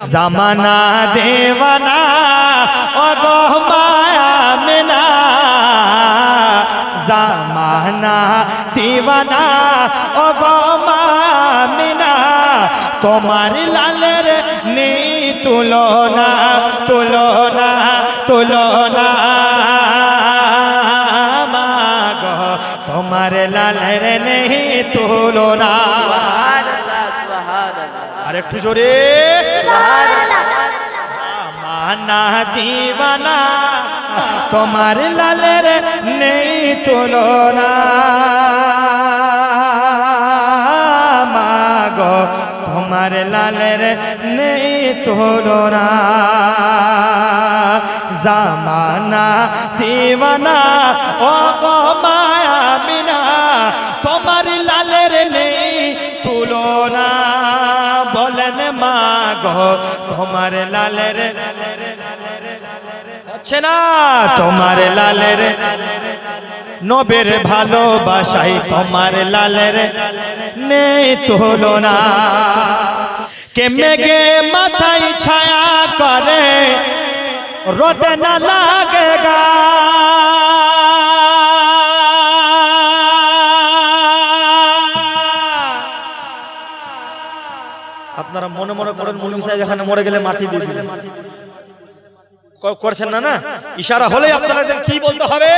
জামানা দেওয়ানা অগো মায়া মেনা। জামানা দিওয়ানা অগো মিনা। তোমার লালের নেই তুলনা তুলনা তুলনা। মাগ তোমার লালের নেই তুলনা। আর একটু জোরে। মানা দিবানা তোমার লালের নেই তুলনা। মাগ, তোমার লালের নেই তুলনা। জামানা দিবানা ও গো মায়া বিনা তোমার তোমার লালের হচ্ছে না। তোমার লালের নবের ভালোবাসাই তোমার লালের নেই তুলনা। কে মেঘে মাথায় ছায়া করে রোদ না লাগে গা। এখানে মরে গেলে মাটি দিয়ে দিলেন। করছেন না না? ইশারা হলে আপনারা কি বলতে হবে?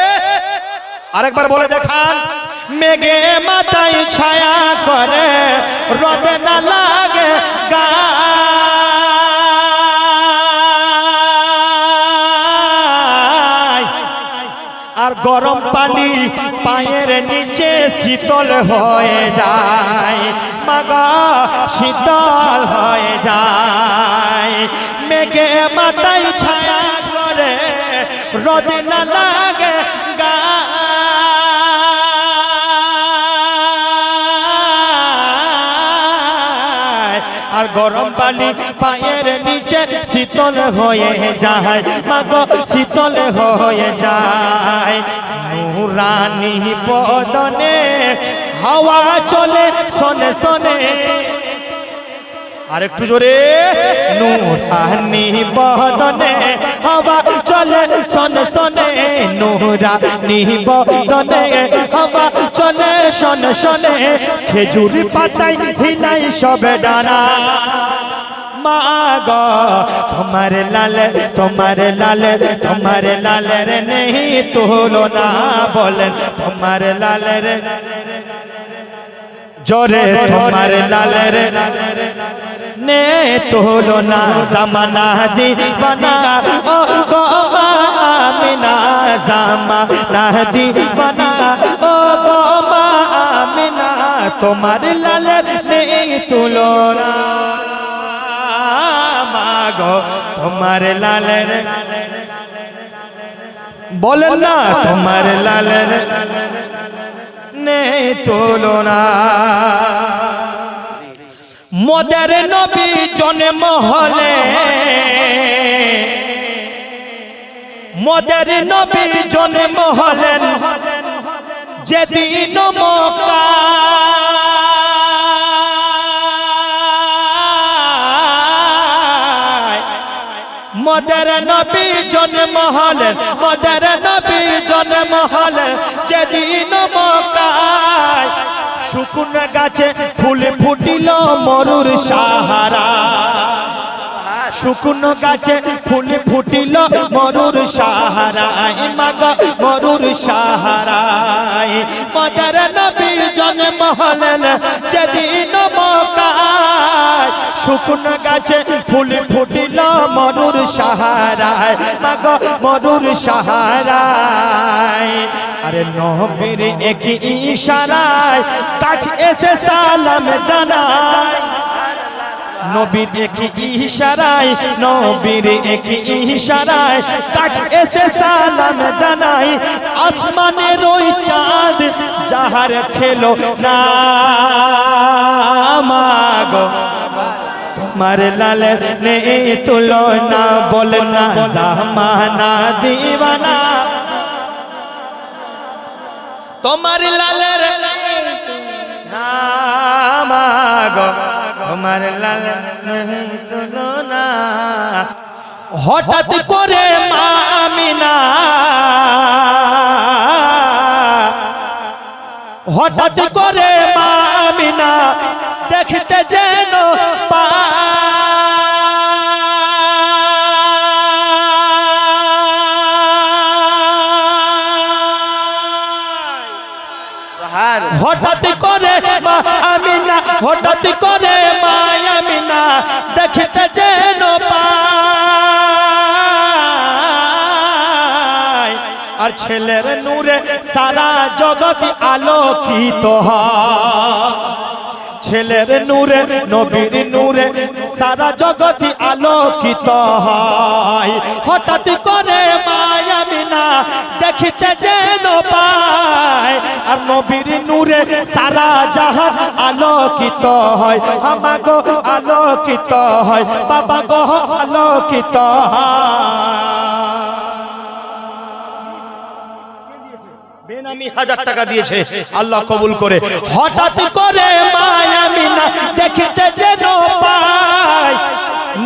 আরেকবার বলে দেখান। মেঘে মাথায় ছায়া করে রদে না আর গরম পানি পায়ের নিচে শীতল হয়ে যায়। মাগা, শীতল হয়ে যায়। মেঘে মাথায় ছায়া করে, রদে না লাগে গায় গরম পানি পায়ের নিচে শীতল হয়ে যায়। মাগো, শীতল হয়ে যায়। নুরানি বদনে হাওয়া চলে সনে সনে আর একটু জোরে। নুরানি বদনে হাওয়া চলে সনে সনে নুরানি বদনে হাওয়া চলে সনে সনে খেজুর পাতায় হিলাই সবে ডানা। মাগ তোমার লাল তোমার লাল, তোমার লালের নেই তুলনা বলেন। তোমার লালের জোরে, তোমার লালের নে তুলনা জামানা দিবানা। ও গো আমিনা জামানা দিবানা। ও গো আমিনা তোমার লালের নেই তুলনা। মাগো, তোমার লালের বলেন না, তোমার লালের নেই তুলনা। মদের নবী জন্ম হলে। মদের নবী জন্ম হলেন যেদিন মক্কা। মদের নবী জন্ম হলেন মদের নবী জন্ম হলেন যেদিন মকায় শুকুন গাছে ফুল ফুটিল মরুর সাহারা। শুকনো গাছে ফুল ফুটিল মরুর সাহারায় মাগ মরুর সাহারায় মদের নবী জন্ম হলেন যেদিন মকায় শুকনো গাছে ফুল ফুটিল মরুর সাহারায় মাগ মরুর সাহারায় নবীর এক ইশারায় কাছে এসে সালাম জানায়। নবীর এক ইশারায়, নবীর এক ইশারায় কাছ এসে সালাম জানাই আসমানের ওই চাঁদ যাহার খেলো না। মাগো, তোমার লাল নে তুলো না বল না জামানা দিবানা তোমার লালের তোমার লাল নেই তুলনা। হঠাৎ করে মামিনা হঠাৎ করে মামিনা দেখতে যেন মা আমিনা, হঠাৎ করে মা আমিনা দেখতে যেন পায়। আর ছেলের নূরে সারা জগৎ আলোকিত হয়। ছেলের নূরে, নবীর নূরে সারা জগৎ আলোকিত হয়। হঠাৎ করে মায়ামিনা দেখিতে যেন পায় আর নবীর নূরে সারা জাহান আলোকিত হয়। আমাগো আলোকিত হয় বাবা গো আলোকিত হয়। বেনামি হাজার টাকা দিয়েছে আল্লাহ কবুল করে। হঠাৎ করে মায়ামিনা দেখিতে যেন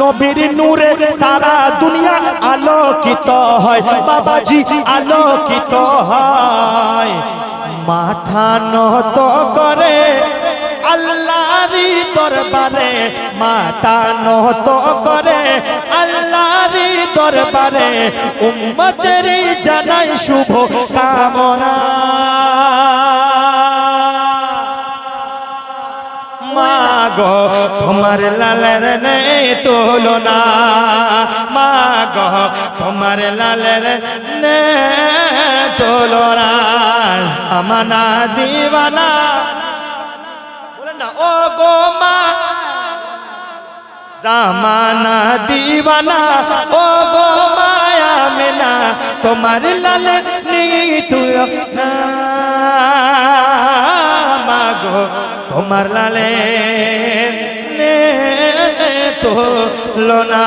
নবীর নূরে সারা দুনিয়া আলোকিত হয়। বাবাজি, আলোকিত হয়। মাথা নত করে আল্লাহরি দরবারে, মাথা নত করে আল্লাহরি দরবারে, উম্মতের জানাই শুভ কামনা। মাগো তোমার লালের নেই তুলনা। মাগো তোমার লালের নেই তুলনা। আমানা দিবানা। না, ও গো মা। জামানা দিবানা। ও গো মায়া মেনা তোমার লাল তুই মাগো তোমার লালে নে তো লোনা